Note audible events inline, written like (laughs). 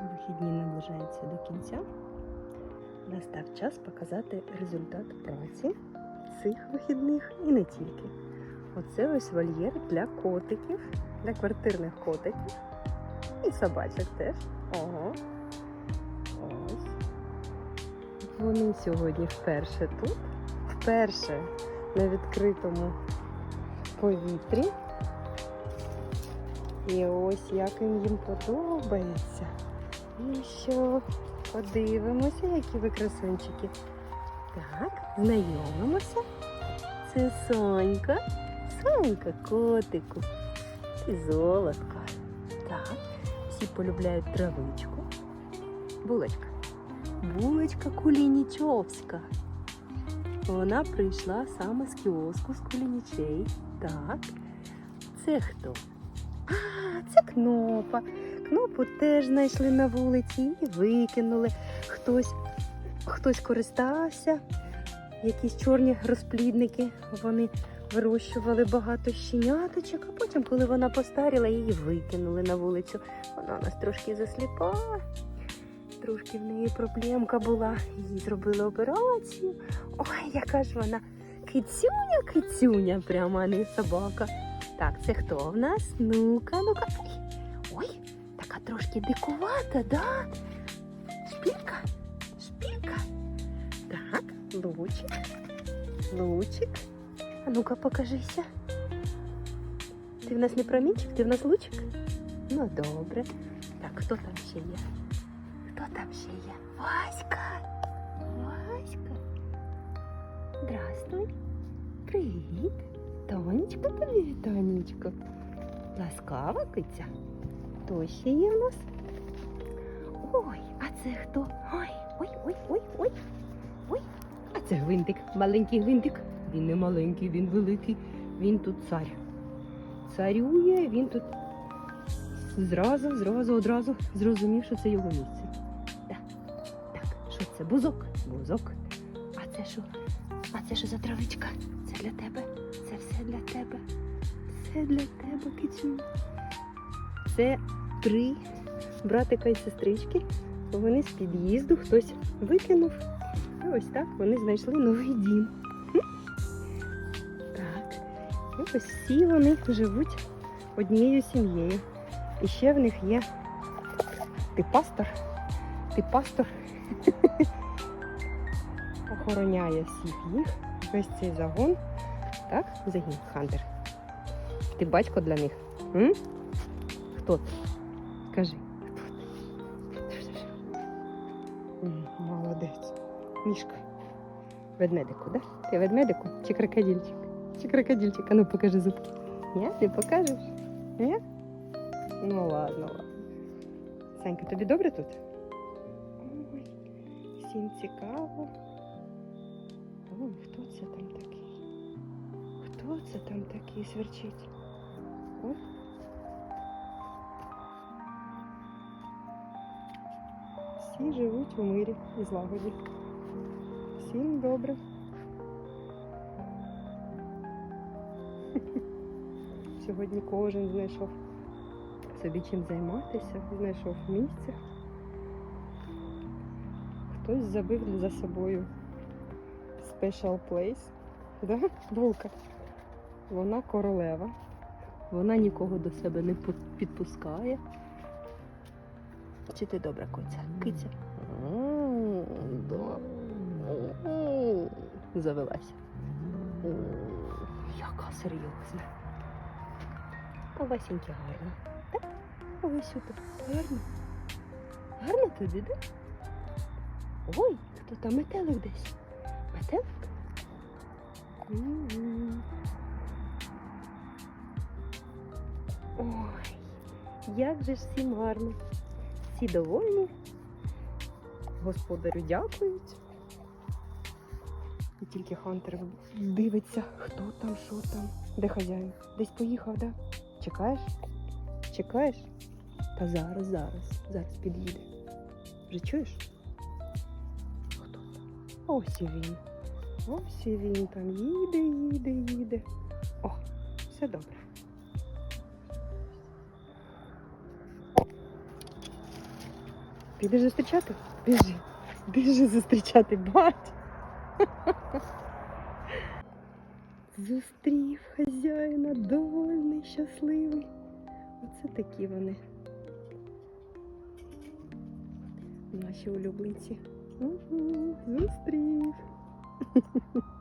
Вихідні наближаються до кінця. Настав час показати результат праці цих вихідних і не тільки. Оце ось вольєр для котиків, для квартирних котиків і собачок теж. Ого. Ось. Вони сьогодні вперше тут, вперше на відкритому повітрі. І ось як їм подобається. Ну що, подивимося, які ви красунчики. Так, знайомимося. Це Сонька. Сонька, котику. Ти золотко. Так, всі полюбляють травичку. Булочка. Булочка Кулінічовська. Вона прийшла саме з кіоску з Кулінічей. Так. Це хто? А, це кнопа. Кнопу теж знайшли на вулиці і викинули. Хтось, хтось користався, якісь чорні розплідники. Вони вирощували багато щеняточок, а потім, коли вона постаріла, її викинули на вулицю. Вона нас трошки засліпа. Трошки в неї проблемка була. Їй зробили операцію. Ой, яка ж вона кицюня, кицюня, прямо а не собака. Так, це хто в нас? Ну-ка, ну-ка. Ой, така трошки дикувата, да? Шпілька, шпілька. Так, лучик, лучик. А ну-ка, покажися. Ти в нас не промінчик, ти в нас лучик? Ну, добре. Так, хто там ще є? Хто там ще є? Васька. Васька. Здравствуй. Привіт. Тонечко тобі вітанечко. Ласкава киця. Хто ще є в нас? Ой, а це хто? Ой, ой. А це гвинтик, маленький гвинтик. Він не маленький, він великий. Він тут цар. Царює, він тут зразу, зразу, одразу зрозумів, що це його місце. Так, так, що це? Бузок? Бузок. А це що? А це що за травичка? Це для тебе. Це все для тебе. Все для тебе, кицю. Це три братика і сестрички. Вони з під'їзду хтось викинув. І ось так вони знайшли новий дім. Так. І ось всі вони живуть однією сім'єю. І ще в них є ти пастор. Ти пастор (laughs) охороняє всіх їх, весь цей загон. Так, загін Хантер. Ти батько для них? М? Хто ти? Кажи, хто ти? Молодець. Мішка. Ведмедику, да? Ти ведмедику чи крокодильчик? Чи крокодильчик? А ну покажи зубки. Ні? Ти покажеш? Ні? Ну ладно, ладно. Санька, тобі добре тут? Ой, всім цікаво. Ой, хто це там такий? Хто це там такий сверчить? Всі живуть у мирі і злагоді. Всім добре. (laughs) Сьогодні кожен знайшов собі чим займатися, знайшов місце. Хтось забив за собою special place. Да? Булка. Вона королева. Вона нікого до себе не підпускає. Чи ти добра? Киця? М, Завелася. Яка серйозна. А Васеньки гарно. Так? Васюта гарно. Гарно тобі, да? Ой, хто там метелик десь? Метелик? Ой, як же ж всім гарно. Всі довольні. Господарю дякують. І тільки Хантер дивиться, хто там, що там. Де хазяїн? Десь поїхав, да? Чекаєш? Чекаєш? Та зараз, зараз, зараз під'їде. Вже чуєш? Хто там? Ось і він. Ось і він там їде, їде, їде. О, все добре. Підеш зустрічати? Біжи. Біжи зустрічати бать. Зустрів хазяїна, довольний, щасливий. Оце такі вони. Наші улюбленці. Угу, зустрів. (laughs)